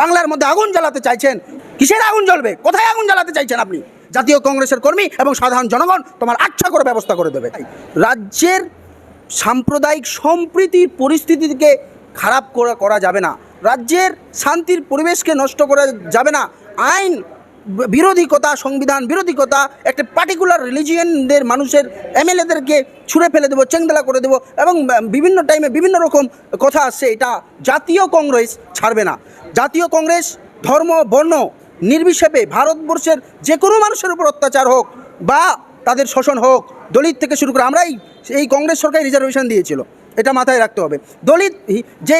বাংলার মধ্যে আগুন জ্বালাতে চাইছেন, কিসের আগুন জ্বলবে? কোথায় আগুন জ্বালাতে চাইছেন আপনি? জাতীয় কংগ্রেসের কর্মী এবং সাধারণ জনগণ তোমার আচ্ছা করে ব্যবস্থা করে দেবে। রাজ্যের সাম্প্রদায়িক সম্প্রীতির পরিস্থিতিকে খারাপ করা করা যাবে না। রাজ্যের শান্তির পরিবেশকে নষ্ট করা যাবে না। আইন বিরোধিকতা, সংবিধান বিরোধিকতা, একটা পার্টিকুলার রিলিজিয়ানদের মানুষের এমএলএদেরকে ছুঁড়ে ফেলে দেবো, চেংদলা করে দেবো এবং বিভিন্ন টাইমে বিভিন্ন রকম কথা আসছে। এটা জাতীয় কংগ্রেস ছাড়বে না। জাতীয় কংগ্রেস ধর্ম, বর্ণ নির্বিশেপে ভারতবর্ষের যে কোনো মানুষের উপর অত্যাচার হোক বা তাদের শোষণ হোক, দলিত থেকে শুরু করে আমরাই এই কংগ্রেস সরকার রিজার্ভেশন দিয়েছিল। এটা মাথায় রাখতে হবে। দলিত যে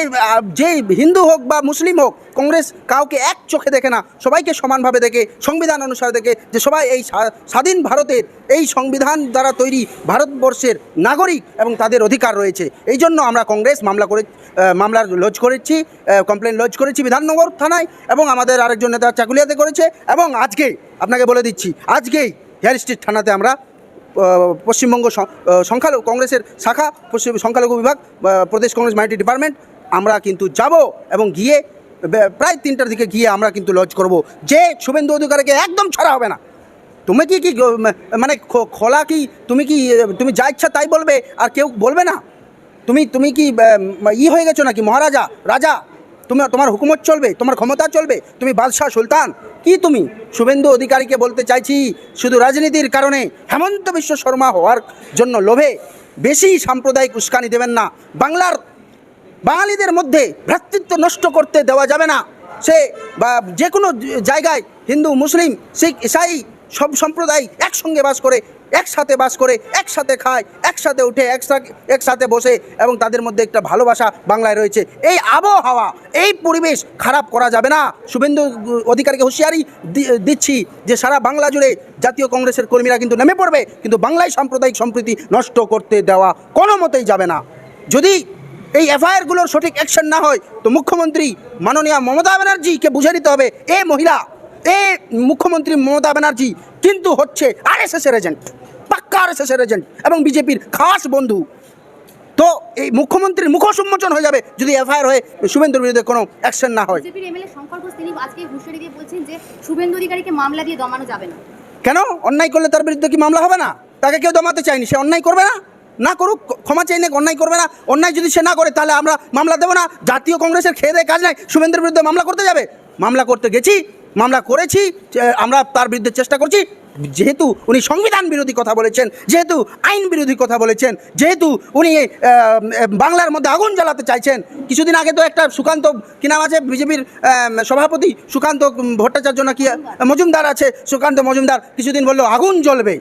যে হিন্দু হোক বা মুসলিম হোক কংগ্রেস কাউকে এক চোখে দেখে না সবাইকে সমানভাবে দেখে সংবিধান অনুসারে দেখে যে সবাই এই স্বাধীন ভারতের এই সংবিধান দ্বারা তৈরি ভারতবর্ষের নাগরিক এবং তাদের অধিকার রয়েছে। এই জন্য আমরা কংগ্রেস মামলা করে আহ, মামলার লজ করেছি কমপ্লেন লজ করেছি বিধাননগর থানায় এবং আমাদের আরেকজন নেতা চাকুলিয়াতে করেছে এবং আজকে আপনাকে বলে দিচ্ছি আজকেই হেয়ার স্ট্রিট থানাতে আমরা পশ্চিমবঙ্গ সংখ্যালঘু কংগ্রেসের শাখা, পশ্চিম, সংখ্যালঘু বিভাগ প্রদেশ কংগ্রেস মাইনরিটি ডিপার্টমেন্ট, আমরা কিন্তু যাব এবং গিয়ে প্রায় তিনটার দিকে গিয়ে আমরা কিন্তু লজ করব। যে শুভেন্দু অধিকারীকে একদম ছাড়া হবে না। তুমি কি কি মানে খোলা কি, তুমি কি তুমি যা ইচ্ছা তাই বলবে, আর কেউ বলবে না? তুমি তুমি কি ই হয়ে গেছো নাকি মহারাজা, রাজা? তুমি তোমার হুকুমত চলবে, তোমার ক্ষমতা চলবে, তুমি বাদশাহ সুলতান। কি তুমি? শুভেন্দু অধিকারীকে বলতে চাইছি, শুধু রাজনীতির কারণে হেমন্ত বিশ্ব শর্মা হওয়ার জন্য লোভে বেশি সাম্প্রদায়িক উস্কানি দেবেন না। বাংলার বাঙালিদের মধ্যে ভ্রাতৃত্ব নষ্ট করতে দেওয়া যাবে না। সে বা যে কোনো জায়গায় হিন্দু, মুসলিম, শিখ, ইসাই সব সম্প্রদায় একসঙ্গে বাস করে, একসাথে বাস করে, একসাথে খায় একসাথে উঠে একসাথে একসাথে বসে এবং তাদের মধ্যে একটা ভালোবাসা বাংলায় রয়েছে। এই আবহাওয়া, এই পরিবেশ খারাপ করা যাবে না। শুভেন্দু অধিকারকে হুঁশিয়ারি দিচ্ছি যে সারা বাংলা জুড়ে জাতীয় কংগ্রেসের কর্মীরা কিন্তু নেমে পড়বে, কিন্তু বাংলায় সাম্প্রদায়িক সম্প্রীতি নষ্ট করতে দেওয়া কোনো মতেই যাবে না। যদি এই এফআইআরগুলোর সঠিক অ্যাকশন না হয়, তো মুখ্যমন্ত্রী মাননীয় মমতা ব্যানার্জিকে বুঝে দিতে হবে, এ মহিলা, এ মুখ্যমন্ত্রী মমতা ব্যানার্জি কিন্তু হচ্ছে আর এস এসের এজেন্ট। পাক্কা আর এস এসের এজেন্ট এবং বিজেপির খাস বন্ধু। তো এই মুখ্যমন্ত্রীর মুখোন্মোচন হয়ে যাবে যদি এফআইআর হয়ে শুভেন্দুর বিরুদ্ধে কোনো অ্যাকশন না হয়। কেন? অন্যায় করলে তার বিরুদ্ধে কি মামলা হবে না? তাকে কেউ দমাতে চায়নি সে অন্যায় করবে না? না করুক ক্ষমা চাই না অন্যায় করবে না। অন্যায় যদি সে না করে তাহলে আমরা মামলা দেবো না। জাতীয় কংগ্রেসের খেয়ে দেয় কাজ নাই। শুভেন্দ্রের বিরুদ্ধে মামলা করতে যাবে। মামলা করতে গেছি মামলা করেছি আমরা তার বিরুদ্ধে চেষ্টা করছি। যেহেতু উনি সংবিধান বিরোধী কথা বলেছেন, যেহেতু আইন বিরোধী কথা বলেছেন, যেহেতু উনি বাংলার মধ্যে আগুন জ্বালাতে চাইছেন। কিছুদিন আগে তো একটা সুকান্ত, কি নাম আছে বিজেপির সভাপতি সুকান্ত ভট্টাচার্য নাকি মজুমদার আছে, সুকান্ত মজুমদার কিছুদিন বলল, আগুন জ্বলবে।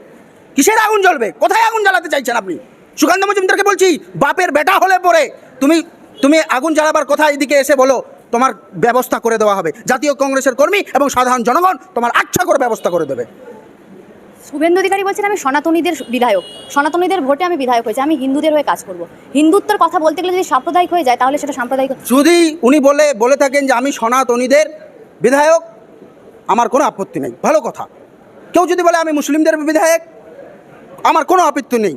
কিসের আগুন জ্বলবে? কোথায় আগুন জ্বালাতে চাইছেন আপনি? সুকান্ত মজুমদারকে বলছি, বাপের বেটা হলে পরে। তুমি তুমি আগুন জ্বালাবার কথা এদিকে এসে বলো। তোমার ব্যবস্থা করে দেওয়া হবে। জাতীয় কংগ্রেসের কর্মী এবং সাধারণ জনগণ তোমার আচ্ছা করে ব্যবস্থা করে দেবে। শুভেন্দু অধিকারী বলছেন আমি সনাতনীদের বিধায়ক। সনাতনীদের ভোটে আমি বিধায়ক হয়েছি। আমি হিন্দুদের হয়ে কাজ করব। হিন্দুত্বর কথা বলতে গেলে যদি সাম্প্রদায়িক হয়ে যায় তাহলে সেটা সাম্প্রদায়িক যদি উনি বলে বলে থাকেন যে আমি সনাতনীদের বিধায়ক আমার কোনো আপত্তি নেই। ভালো কথা। কেউ যদি বলে আমি মুসলিমদের বিধায়ক আমার কোনো আপত্তি নেই।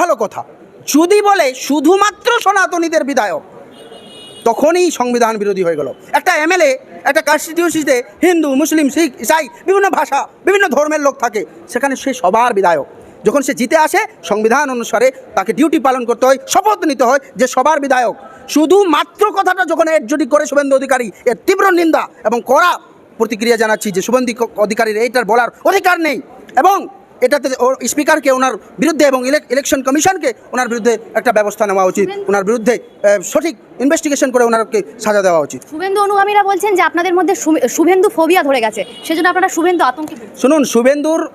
ভালো কথা। যদি বলে শুধুমাত্র সনাতনীদের বিধায়ক তখনই সংবিধান বিরোধী হয়ে গেল। একটা এমএলএ, একটা কনস্টিটিউশিতে হিন্দু, মুসলিম, শিখ, ইসাই, বিভিন্ন ভাষা, বিভিন্ন ধর্মের লোক থাকে। সেখানে সে সবার বিধায়ক। যখন সে জিতে আসে, সংবিধান অনুসারে তাকে ডিউটি পালন করতে হয়, শপথ নিতে হয় যে সবার বিধায়ক। শুধুমাত্র কথাটা যখন একজুটি করে শুভেন্দু অধিকারী, এর তীব্র নিন্দা এবং কড়া প্রতিক্রিয়া জানাচ্ছি যে শুভেন্দু অধিকারীর এইটার বলার অধিকার নেই। এবং এটাতে ওর স্পিকারকে ওনার বিরুদ্ধে এবং ইলেক- ইলেকশন কমিশনকে ওনার বিরুদ্ধে একটা ব্যবস্থা নেওয়া উচিত। ওনার বিরুদ্ধে সঠিক ইনভেস্টিগেশন করে ওনারকে সাজা দেওয়া উচিত। শুভেন্দু অনুগামীরা বলছেন যে আপনাদের মধ্যে শুভে- শুভেন্দু ফোবিয়া ধরে গেছে। সেজন্য আপনারা শুভেন্দু আতঙ্কে শুনুন শুভেন্দুর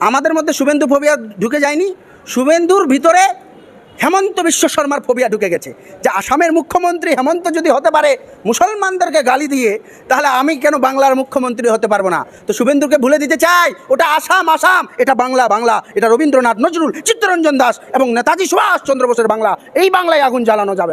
আমাদের মধ্যে শুভেন্দু ফোবিয়া ঢুকে যায়নি। শুভেন্দুর ভিতরে হেমন্ত বিশ্ব শর্মার ফোবিয়া ঢুকে গেছে। যে আসামের মুখ্যমন্ত্রী হেমন্ত যদি হতে পারে, মুসলমানদেরকে গালি দিয়ে, তাহলে আমি কেন বাংলার মুখ্যমন্ত্রী হতে পারব না? তো শুভেন্দুকে ভুলে দিতে চাই। ওটা আসাম আসাম। এটা বাংলা বাংলা। এটা রবীন্দ্রনাথ নজরুল, চিত্তরঞ্জন দাস এবং নেতাজি সুভাষ চন্দ্র বোসের বাংলা। এই বাংলায় আগুন জ্বালানো যাবে।